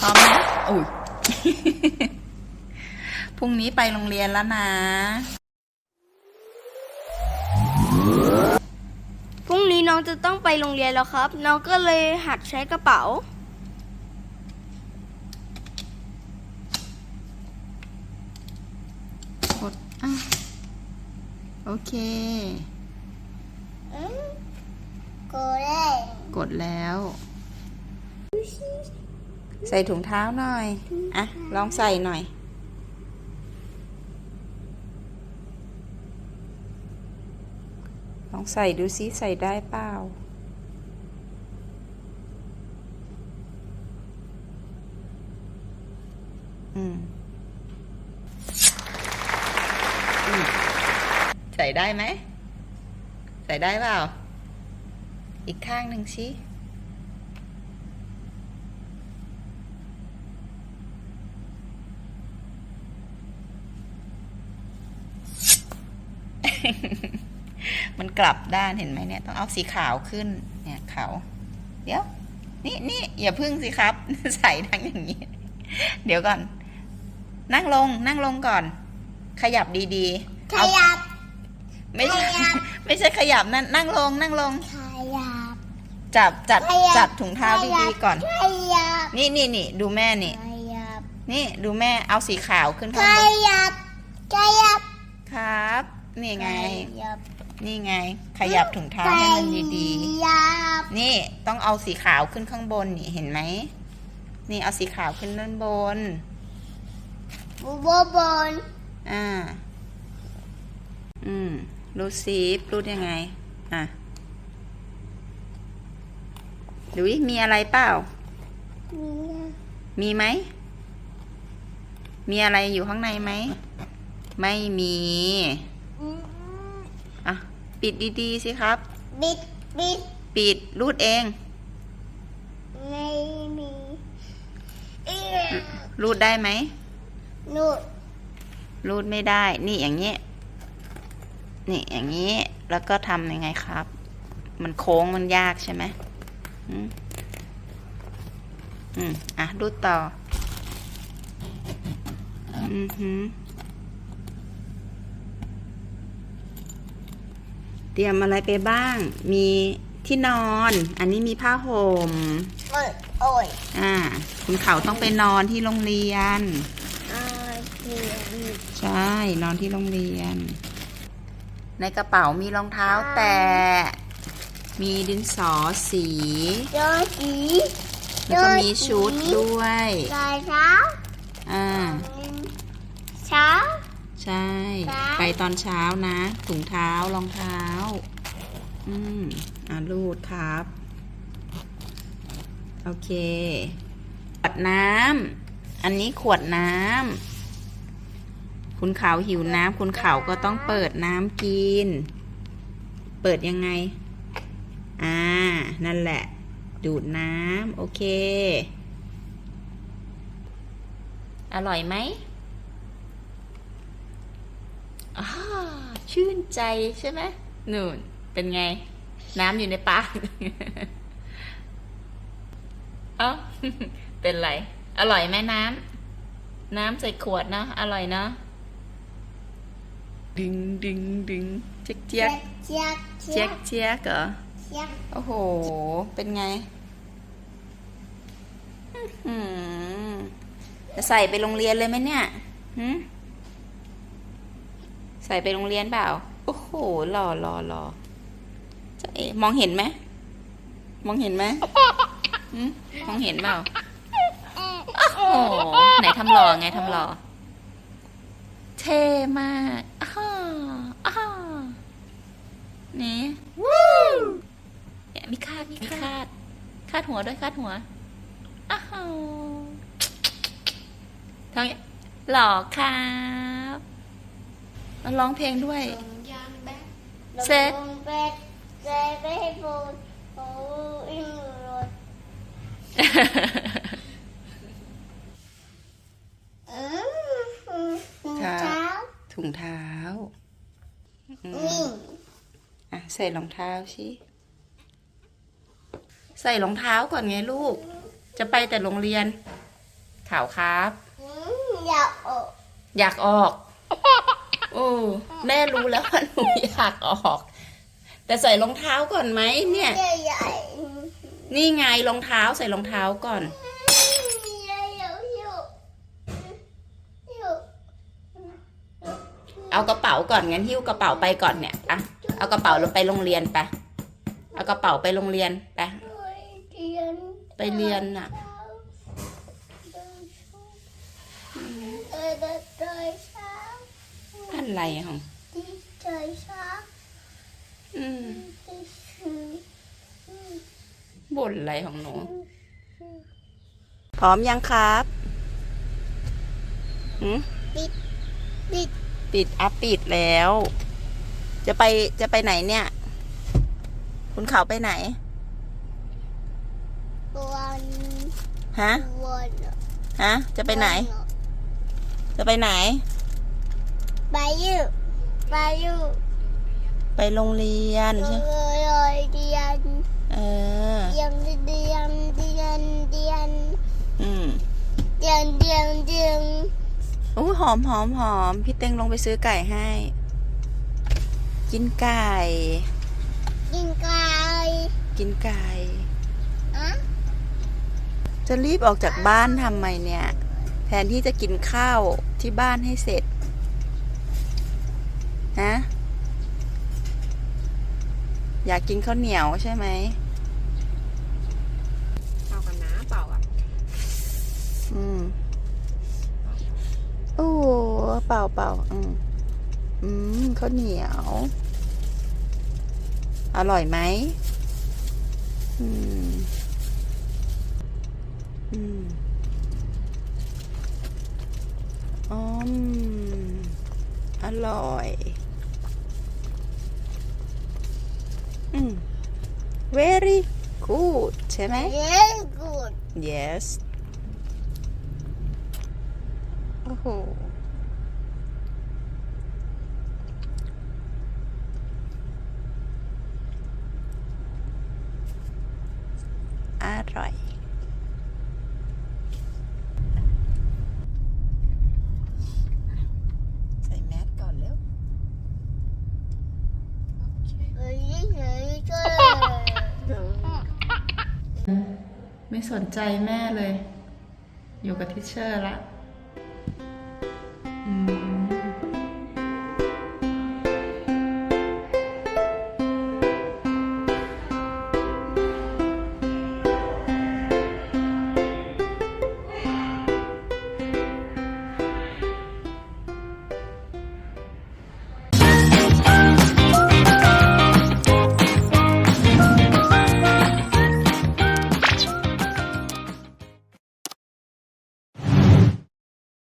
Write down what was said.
พร้อมนะอุ้ยพรุ่งนี้ไปโรงเรียนแล้วนะ พรุ่งนี้น้องจะต้องไปโรงเรียนแล้วครับ น้องก็เลยหัดใช้กระเป๋า กดอะโอเคกูเล่นกดแล้ว ใส่ถุงเท้าหน่อย อะ ลองใส่หน่อย ลองใส่ดูซิใส่ได้เปล่า อืมอืมใส่ได้ไหม ใส่ได้เปล่า อีกข้างหนึ่งชี้ มันกลับด้านเห็นไหมเนี่ย ต้องเอาสีขาวขึ้น เนี่ยขาวเดี๋ยว นี่นี่อย่าพึ่งสิครับ ใส่ทั้งอย่างนี้ เดี๋ยวก่อน นั่งลง นั่งลงก่อน ขยับดีๆขเอายับ ไม่ใช่ขยับไม่ใช่ขยับนั่นนั่งลง นั่งลง ขยับ จับจัดขยับจัดถุงเท้าดีๆก่อนขยับนี่นี่นี่ดูแม่นี่ขยับนี่ดูแม่เอาสีขาวขึ้นขข้างบนยับขยับครับ นี่ไงขยับนี่ไง ขยับถุงเท้าให้มันดีขยับๆ นี่ต้องเอาสีขาวขึ้นข้างบนนี่เห็นไหม นี่เอาสีขาวขึ้นด้านบน บูบูบนอ่า อืม รูดซีฟรูดยังไง อะ ดูดิมีอะไรเปล่ามีไหม มีอะไรอยู่ข้างในไหม ไม่มี อะ ปิดดีๆสิครับ บิดบิดปิดรูดเอง ไม่มีเอี้ยรูดได้ไหมนูดรูดไม่ได้ นี่อย่างนี้ นี่อย่างนี้ แล้วก็ทำยังไงครับ มันโค้งมันยากใช่ไหมอืมอืมอะรูดต่อ อือหือ เต รียมอะไรไปบ้าง มีที่นอน อันนี้มีผ้าห่มโอ้ยโอ้ยอ่า คุณเขาต้องไปนอนที่โรงเรียนอาเทียนใช่ นอนที่โรงเรียน ในกระเป๋ามีรองเท้าแตะ มีดินสอสีโยสีแล้วก็มีชุดด้วยลายเช้าอ่า เช้า ใช่ ครับ ไปตอนเช้านะ ถุงเท้ารองเท้า อืมอ่ารูดครับ โอเค ขวดน้ำ อันนี้ขวดน้ำ คุณเขาหิวน้ำ คุณเขาก็ต้องเปิดน้ำกิน เปิดยังไง อ่า นั่นแหละ ดูดน้ำ โอเค อร่อยไหม อา ชื่นใจใช่ไหมหนูนเป็นไง น้ำอยู่ในปาก เอ้า เป็นไร อร่อยไหมน้ำ น้ำใส่ขวดเนาะ อร่อยเนาะดึงดึงดึงเจ๊กเจ๊กเจี๊ยกเจ๊กเจ๊กเหรอเจี๊ยกโอ้โห เป็นไงอื้อหือจะใส่ไปโรงเรียนเลยไหมเนี่ยหืมใส่ไปโรงเรียนเปล่า โอ้โหหล่อหล่อหล่อจะเอ๋มองเห็นไหม มองเห็นไหมหืมมองเห็นเปล่า โอ้โห ไหนทำหล่อไงทำหล่อ เท่มากอ้าอ้านี่วู้เนี่ยมีคาดมีคาด คาดหัวด้วยคาดหัวอ้าวทำไงหล่อครับ มาร้องเพลงด้วยยางแบกเสร็จเป็ดเสร็จไปให้ปูนโอ้ยรถอืมครับเช้าถุงเท้าอืมนี่อะใส่รองเท้าชิใส่รองเท้าก่อนไงลูก จะไปแต่โรงเรียนข่าวครับอืมอยากออก อยากออก โอ้แม่รู้แล้วว่าหนูอยากออก แต่ใส่รองเท้าก่อนไหมเนี่ย นี่ไงรองเท้าใส่รองเท้าก่อนเอากระเป๋าก่อนงั้นหิ้วกระเป๋าไปก่อนเนี่ยอะเอากระเป๋าลงไปโรงเรียนไปเอากระเป๋าไปโรงเรียนไปไปเรียนน่ะ ไรของดีใจช้าอืมดีชื่อบ่นอะไรของหนู พร้อมยังครับหืมปิด ปิดอัพปิดแล้ว จะไปจะไปไหนเนี่ย คุณเขาไปไหนวันฮะวันฮะ จะไปไหน จะไปไหน ไปอยู่ไปอยู่ไปโรงเรียนเลใช่ยเลยเรียนเออเรียนเรียนเรียนเรียนอืมเรียนเรียนเรียนอู้หอมหอมหอมพี่เต็งลงไปซื้อไก่ให้ กินไก่ กินไก่กินไก่อะจะรีบออกจากบ้านทำไมเนี่ย แทนที่จะกินข้าวที่บ้านให้เสร็จ ฮะอยากกินข้าวเหนียวใช่ไหมเป่ากันนะเป่าอะ อืมโอ้เป่าเป่าอืมอืมข้าวเหนียว อร่อยไหมอืม อืมอมอร่อย อืม very good ใช่ไหมเรียนกูด yes โอ้โห อร่อย ใส่แมสก่อนเร็ว เฮ้ยเฮ้ยเจ้า ไม่สนใจแม่เลย อยู่กับทิชเชอร์ละ อืม